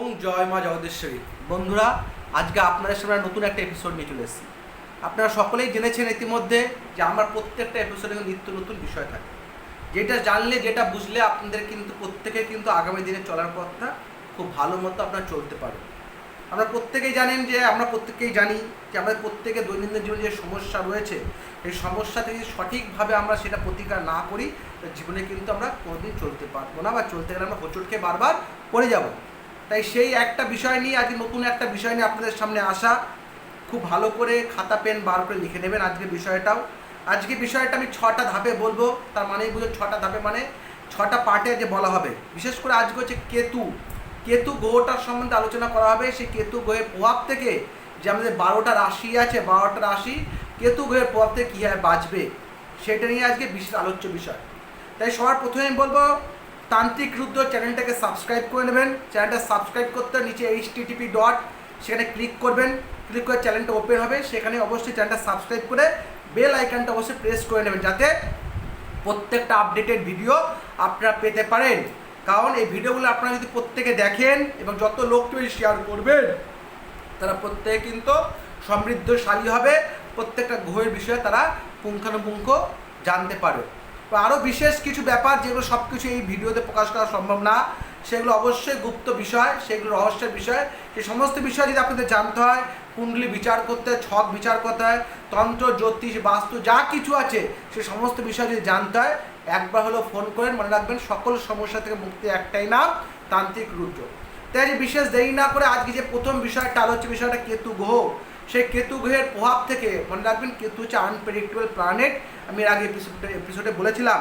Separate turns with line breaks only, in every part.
ওম জয় মা জগদীশ্বরী। বন্ধুরা, আজকে আপনাদের সামনে নতুন একটা এপিসোড নিয়ে চলে এসেছি। আপনারা সকলেই জেনেছেন ইতিমধ্যে যে আমার প্রত্যেকটা এপিসোডে নিত্য নতুন বিষয় থাকে। যেটা জানলে, যেটা বুঝলে আপনাদের কিন্তু প্রত্যেকে কিন্তু আগামী দিনে চলার পথটা খুব ভালো মতো আপনারা চলতে পারবে আমরা প্রত্যেকেই জানেন যে, আমরা প্রত্যেকেই জানি যে, আমাদের প্রত্যেকে দৈনন্দিন জীবনে যে সমস্যা রয়েছে এই সমস্যা থেকে সঠিকভাবে আমরা সেটা প্রতিকার না করি জীবনে কিন্তু আমরা কোনোদিন চলতে পারব না বা চলতে গেলে আমরা হোঁচট খেয়ে বারবার পড়ে যাব। তাই সেই একটা বিষয় নিয়ে আজকে নতুন একটা বিষয় নিয়ে আপনাদের সামনে আসা। খুব ভালো করে খাতা, পেন বার করে লিখে নেবেন আজকে বিষয়টাও। আজকে বিষয়টা আমি ছটা ধাপে বলব, তার মানেই বুঝো ছটা ধাপে মানে ছটা পার্টে যে বলা হবে। বিশেষ করে আজকে হচ্ছে কেতু। কেতু গ্রহটার সম্বন্ধে আলোচনা করা হবে। সেই কেতু গ্রহের প্রভাব থেকে যে আমাদের বারোটা রাশি আছে, বারোটা রাশি, কেতু গ্রহের প্রভাব থেকে কীভাবে বাঁচবে, সেটা নিয়ে আজকে বিশেষ আলোচ্য বিষয়। তাই সবার প্রথমে আমি বলব তান্ত্রিক রুদ্র চ্যানেলটাকে সাবস্ক্রাইব করে নেবেন। চ্যানেলটা সাবস্ক্রাইব করতে নিচে এইচ টিটিপি ডট সেখানে ক্লিক করবেন। ক্লিক করে চ্যানেলটা ওপেন হবে। সেখানে অবশ্যই চ্যানেলটা সাবস্ক্রাইব করে বেল আইকনটা অবশ্যই প্রেস করে নেবেন যাতে প্রত্যেকটা আপডেটেড ভিডিও আপনারা পেতে পারেন। কারণ এই ভিডিওগুলো আপনারা যদি প্রত্যেকে দেখেন এবং যত লোককে শেয়ার করবেন, তারা প্রত্যেকে কিন্তু সমৃদ্ধশালী হবে। প্রত্যেকটা গ্রহের বিষয়ে তারা পুঙ্খানুপুঙ্খ জানতে পারবে। আরও বিশেষ কিছু ব্যাপার যেগুলো সব কিছু এই ভিডিওতে প্রকাশ করা সম্ভব না, সেগুলো অবশ্যই গুপ্ত বিষয়, সেগুলো রহস্যের বিষয়। সেই সমস্ত বিষয় যদি আপনাদের জানতে হয়, কুণ্ডলি বিচার করতে হয়, ছক বিচার করতে হয়, তন্ত্র, জ্যোতিষ, বাস্তু, যা কিছু আছে, সে সমস্ত বিষয় যদি জানতে হয়, একবার হলো ফোন করেন মনে রাখবেন, সকল সমস্যা থেকে মুক্তি একটাই নাম তান্ত্রিক রুদ্র। তাই বিশেষ দেরি না করে আজকে যে প্রথম বিষয়টা, আলোচ্য বিষয়টা, কেতু গ্রহ সেই কেতু গ্রহের প্রভাব থেকে মনে রাখবেন কেতু হচ্ছে আনপ্রেডিক্টেবল প্ল্যানেট আমি এর আগে এপিসোডে এপিসোডে বলেছিলাম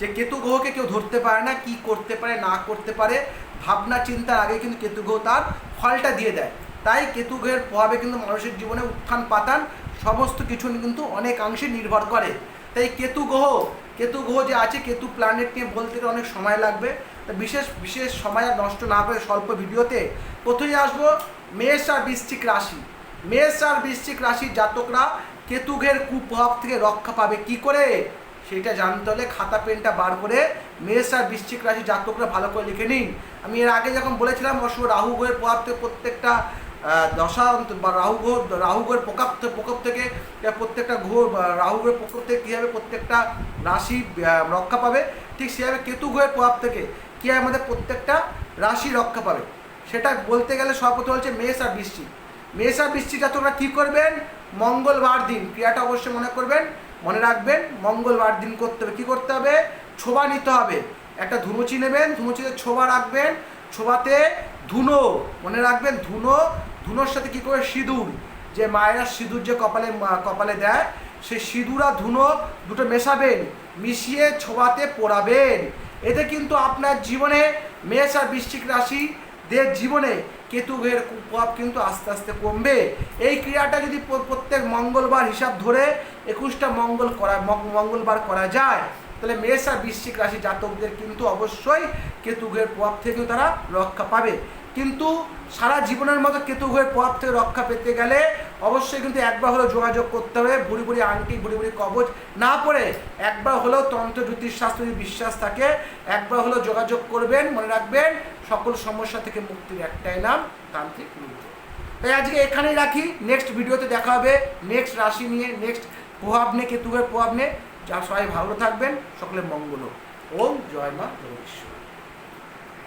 যে কেতু গ্রহকে কেউ ধরতে পারে না, কি করতে পারে, না করতে পারে। ভাবনা, চিন্তার আগে কিন্তু কেতু গ্রহ তার ফলটা দিয়ে দেয়। তাই কেতু গ্রহের প্রভাবে কিন্তু মানুষের জীবনে উত্থান পাতান সমস্ত কিছু কিন্তু অনেকাংশে নির্ভর করে। তাই কেতু গ্রহ কেতু গ্রহ যে আছে, কেতু প্ল্যানেট নিয়ে বলতে গেলে অনেক সময় লাগবে। তা বিশেষ বিশেষ সময় নষ্ট না করে স্বল্প ভিডিওতে প্রথমেই আসব মেষ আর বৃশ্চিক রাশি। মেষ আর বৃশ্চিক রাশির জাতকরা কেতুঘের কুপ্রভাব থেকে রক্ষা পাবে। কি করে? সেটা জানতে হলে খাতা, পেনটা বার করে মেষ আর বৃশ্চিক রাশি জাতকরা ভালো করে লিখে নিন। আমি এর আগে যখন বলেছিলাম অবশ্য রাহু গ্রহের প্রভাব থেকে প্রত্যেকটা দশা বা রাহু গ্রহ, রাহু গ্রহের প্রকাপ প্রকোপ থেকে প্রত্যেকটা গ্রহ রাহু গ্রহের প্রকোপ থেকে কীভাবে প্রত্যেকটা রাশি রক্ষা পাবে? ঠিক সেভাবে কেতু গ্রহের প্রভাব থেকে কীভাবে আমাদের প্রত্যেকটা রাশি রক্ষা পাবে? সেটা বলতে গেলে সর্বপ্রথম হচ্ছে মেষ আর বৃশ্চিক। মেষ আর তোমরা কী করবেন? মঙ্গলবার দিন, ক্রিয়াটা অবশ্যই মনে করবেন, মনে রাখবেন, মঙ্গলবার দিন করতে হবে, কী করতে হবে? ছোবা নিতে হবে। একটা ধুনুচি নেবেন, ধুনুচিতে ছোবা রাখবেন, ছোবাতে ধুনো, মনে রাখবেন, ধুনো, ধুনোর সাথে কী করে? সিঁদুর। যে মায়েরা সিঁদুর যে কপালে কপালে দেয়, সেই সিঁদুর আর ধুনো দুটো মেশাবেন, মিশিয়ে ছোবাতে পোড়াবেন। এতে কিন্তু আপনার জীবনে মেষ আর বৃশ্চিক রাশি দের জীবনে কেতুঘের প্রভাব কিন্তু আস্তে আস্তে কমবে। এই ক্রিয়াটা যদি প্রত্যেক মঙ্গলবার হিসাব ধরে একুশটা মঙ্গল করা মঙ্গলবার করা যায়, তাহলে মেষ আর বৃশ্চিক রাশি জাতকদের কিন্তু অবশ্যই কেতুঘের প্রভাব থেকেও তারা রক্ষা পাবে। কিন্তু সারা জীবনের মতো কেতুঘের প্রভাব থেকে রক্ষা পেতে গেলে অবশ্যই কিন্তু একবার হলেও যোগাযোগ করতে হবে। বুড়ি বুড়ি আংটি, বুড়ি বুড়ি কবচ না পড়ে একবার হলেও তন্ত্র জ্যোতিষশাস্ত্র যদি বিশ্বাস থাকে, একবার হলেও যোগাযোগ করবেন, মনে রাখবেন সকল সমস্যা থেকে মুক্তির একটাই নাম তান্ত্রিক রুদ্র। তাই আজকে এখানেই রাখি। নেক্সট ভিডিওতে দেখা হবে। নেক্সট রাশি নিয়ে নেক্সট প্রভাব নিয়ে কেতুকের প্রভাব নিয়ে। যা সবাই ভালো থাকবেন। সকলে মঙ্গল। ওম জয় মা